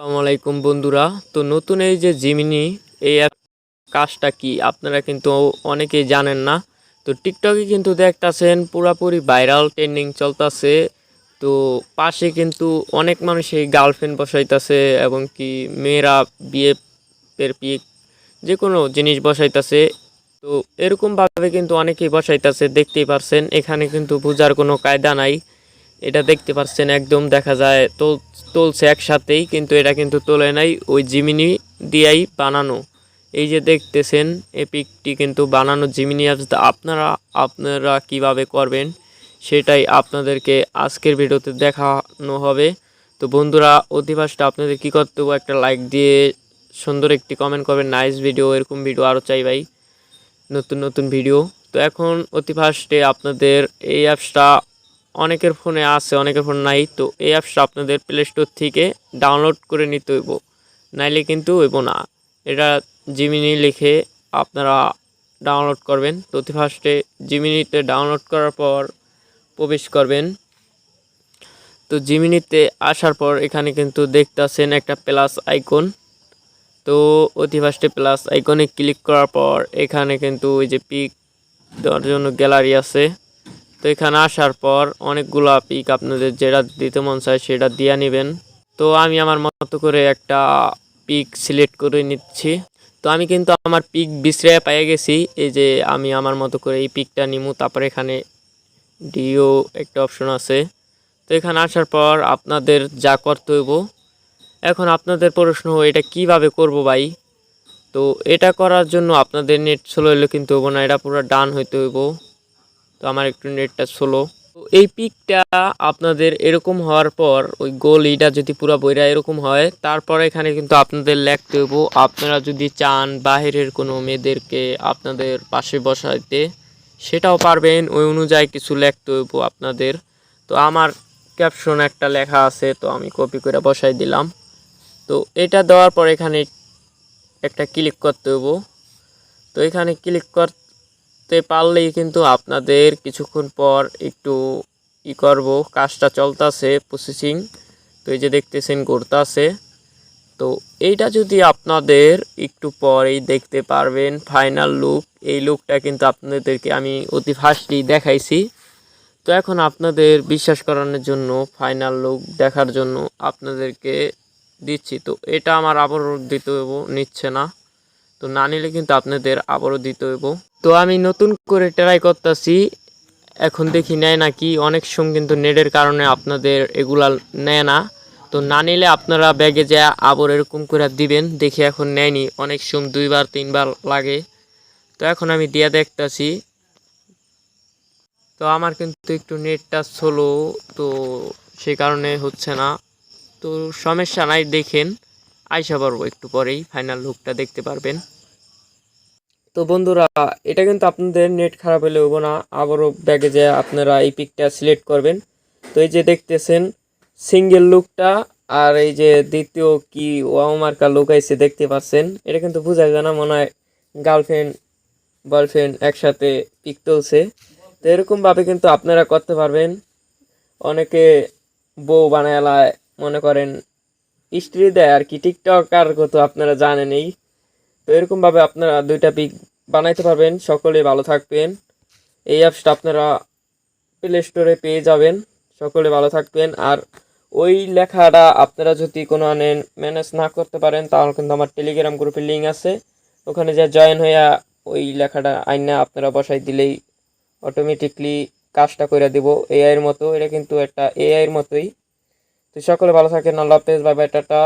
আসসালামু আলাইকুম বন্ধুরা। তো নতুন এই যে জিমিনি এই অ্যাপ কাজটা কি আপনারা কিন্তু অনেকেই জানেন না। তো টিকটকে কিন্তু দেখতাছেন, পুরাপুরি ভাইরাল ট্রেন্ডিং চলতেছে। তো পাশে কিন্তু অনেক মানুষ এই গার্লফ্রেন্ড বসাইতেছে এবং কি মেয়েরা বিয়ে এর পিক যে কোনো জিনিস বসাইতেছে। তো এরকমভাবে কিন্তু অনেকেই বসাইতেছে, দেখতেই পারছেন। এখানে কিন্তু বোঝার কোনো কায়দা নাই। এটা দেখতে পাচ্ছেন, একদম দেখা যায় তো তুলছে একসাথেই, কিন্তু এটা কিন্তু তোলে নাই, ওই জিমিনি দিয়েই বানানো। এই যে দেখতেছেন এই পিকটি কিন্তু বানানো জিমিনি অ্যাপস আপনারা আপনারা কীভাবে করবেন, সেটাই আপনাদেরকে আজকের ভিডিওতে দেখানো হবে। তো বন্ধুরা অধিবাসটা আপনাদের কী করতে হবে একটা লাইক দিয়ে সুন্দর একটি কমেন্ট করবেন নাইস ভিডিও এরকম ভিডিও আরও চাই ভাই, নতুন নতুন ভিডিও তো এখন অতি আপনাদের এই অ্যাপসটা অনেকের ফোনে আছে, অনেকের ফোন নাই, তো এই অ্যাপসটা আপনাদের প্লে স্টোর থেকে ডাউনলোড করে নিতে হইব। নাইলে কিন্তু হইব না। এটা জিমিনি লিখে আপনারা ডাউনলোড করবেন। তো ফার্স্টে জিমিনিতে ডাউনলোড করার পর প্রবেশ করবেন। তো জিমিনিতে আসার পর এখানে কিন্তু দেখতেছেন একটা প্লাস আইকন তো অতি ফার্স্টে প্লাস আইকনে ক্লিক করার পর এখানে কিন্তু ওই যে পিক দেওয়ার জন্য গ্যালারি আছে। তো এখানে আসার পর অনেকগুলো পিক আপনাদের যেটা দিতে মন চায় সেটা দিয়ে নেবেন। তো আমি আমার মতো করে একটা পিক সিলেক্ট করে নিচ্ছি। তো আমি কিন্তু আমার পিক বিশ্রে পেয়ে গেছি। এই যে আমি আমার মতো করে এই পিকটা নিমু, তারপর এখানে ডিও একটা অপশন আছে। তো এখানে আসার পর আপনাদের যা করতে হইব। এখন আপনাদের প্রশ্ন, এটা কীভাবে করব ভাই? তো এটা করার জন্য আপনাদের নেট স্লো হইলে কিন্তু হইব না, এটা পুরো ডান হইতে হইব। তো আমার একটু নেটটা স্লো তো এই পিকটা আপনাদের এরকম হওয়ার পর, ওই গোল এইটা যদি পুরো বইরা এরকম হয়, তারপর এখানে কিন্তু আপনাদের লিখতে হইব, আপনারা যদি চান বাহিরের কোনো মেয়েদেরকে আপনাদের পাশে বসাইতে, সেটাও পারবেন, ওই অনুযায়ী কিছু লিখতে হইব আপনাদের। তো আমার ক্যাপশন একটা লেখা আছে, তো আমি কপি করে বসাই দিলাম। তো এটা দেওয়ার পর এখানে একটা ক্লিক করতে হইব। তো এখানে ক্লিক করতে পারলেই কিন্তু আপনাদের কিছুক্ষণ পর একটু ই করব, কাজটা চলতেছে প্রসেসিং তো এই যে দেখতেছেন, ঘুরতেছে। তো এইটা যদি আপনাদের একটু পরেই দেখতে পারবেন ফাইনাল লুক এই লুকটা কিন্তু আপনাদেরকে আমি অতি ফার্স্টলি দেখাইছি। তো এখন আপনাদের বিশ্বাস করানোর জন্য ফাইনাল লুক দেখার জন্য আপনাদেরকে দিচ্ছি। তো এটা আমার আবারও দিতে নিচ্ছে না। তো না নিলে কিন্তু আপনাদের আবারও দিতে হইব। তো আমি নতুন করে ট্রাই করতেছি। এখন দেখি নেয় নাকি অনেক সময় কিন্তু নেটের কারণে আপনাদের এগুলা নেয় না। তো না নিলে আপনারা ব্যাগে যা আবার এরকম করে দিবেন। দেখি এখন নেয়নি। অনেক সময় দুইবার, তিনবার লাগে। তো এখন আমি দিয়া দেখতাছি। তো আমার কিন্তু একটু নেটটা স্লো তো সে কারণে হচ্ছে না। তো সমস্যা নাই, দেখেন। আইসা পারব একটু পরেই ফাইনাল লুকটা দেখতে পারবেন। তো বন্ধুরা, এটা কিন্তু আপনাদের নেট খারাপ হলে হব না। আবারও ব্যাগে যে আপনারা এই পিকটা সিলেক্ট করবেন। তো এই যে দেখতেছেন সিঙ্গেল লুকটা আর এই যে দ্বিতীয় কি ওয়াও মার্কা লুক আইসে দেখতে পাচ্ছেন। এটা কিন্তু বোঝা যায় না, মনে হয় গার্লফ্রেন্ড বয়ফ্রেন্ড একসাথে পিক তুলছে। তো এরকমভাবে কিন্তু আপনারা করতে পারবেন। অনেকে বউ বানায় মনে করেন স্ত্রী দেয় আর কি। টিকটক আর কত আপনারা জানেনই। তো এরকমভাবে আপনারা দুইটা পিক বানাইতে পারবেন। সকলে ভালো থাকবেন। এই অ্যাপসটা আপনারা প্লে স্টোরে পেয়ে যাবেন। সকলে ভালো থাকবেন। আর ওই লেখাটা আপনারা যদি কোনো আনেন, ম্যানেজ না করতে পারেন, তাহলে কিন্তু আমার টেলিগ্রাম গ্রুপের লিঙ্ক আছে। ওখানে যা জয়েন হইয়া ওই লেখাটা আইনা আপনারা বসাই দিলেই অটোমেটিকলি কাজটা করে দিব। এআইয়ের মতো, এটা কিন্তু একটা এআইয়ের মতোই। তো সকলে ভালো থাকেন। আল্লাহ হাফেজ। Bye, tata.